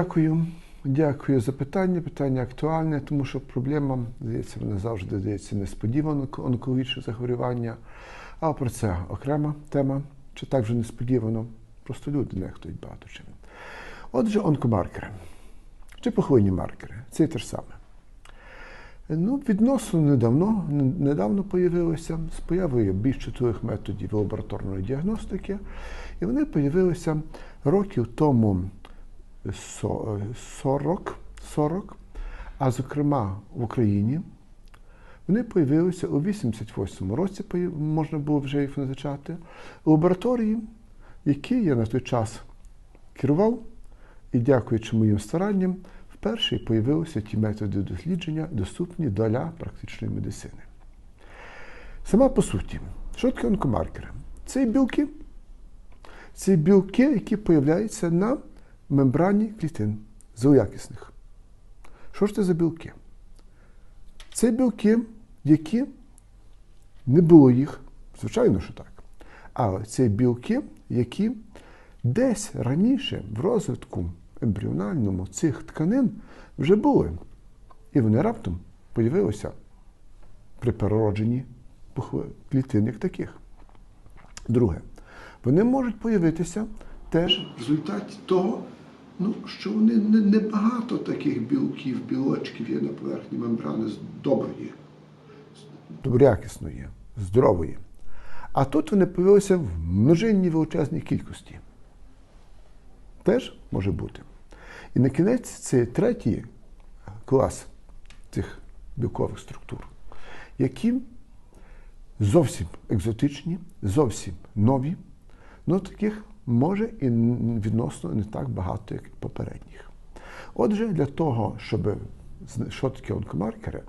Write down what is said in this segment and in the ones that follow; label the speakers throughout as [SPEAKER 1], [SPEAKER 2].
[SPEAKER 1] Дякую. Дякую за питання. Питання актуальне, тому що проблема, здається, вона завжди здається несподівано онкологічне захворювання. А про це окрема тема, чи так вже несподівано. Просто люди нехтують багато чим. Отже, онкомаркери чи поховинні маркери це те ж саме. Ну, відносно недавно, недавно появилися з появою більш чутливих методів лабораторної діагностики, і вони появилися років тому 40, 40, а зокрема в Україні. Вони появилися у 88-му році, можна було вже їх визначати, у лабораторії, які я на той час керував, і дякуючи моїм старанням, вперше появилися ті методи дослідження, доступні для практичної медицини. Сама по суті, що таке онкомаркери? Це білки. Це білки, які появляються на мембрані клітин злоякісних. Що ж це за білки? Це білки, які не було їх, звичайно, що так. Але це білки, які десь раніше в розвитку ембріональному цих тканин вже були. І вони раптом появилися при переродженні клітин як таких. Друге, вони можуть появитися теж в результаті того, ну, що вони небагато не таких білків, білочків є на поверхні мембрани доброї, доброякісної, здорової. А тут вони появилися в множинній величезній кількості. Теж може бути. І на кінець це третій клас цих білкових структур, які зовсім екзотичні, зовсім нові, але таких може і відносно не так багато, як попередніх. Отже, для того, щоб що таке онкомаркери,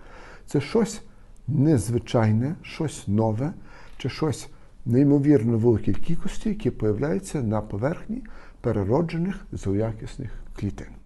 [SPEAKER 1] це щось незвичайне, щось нове, чи щось неймовірно великій кількості, які появляються на поверхні перероджених злоякісних клітин.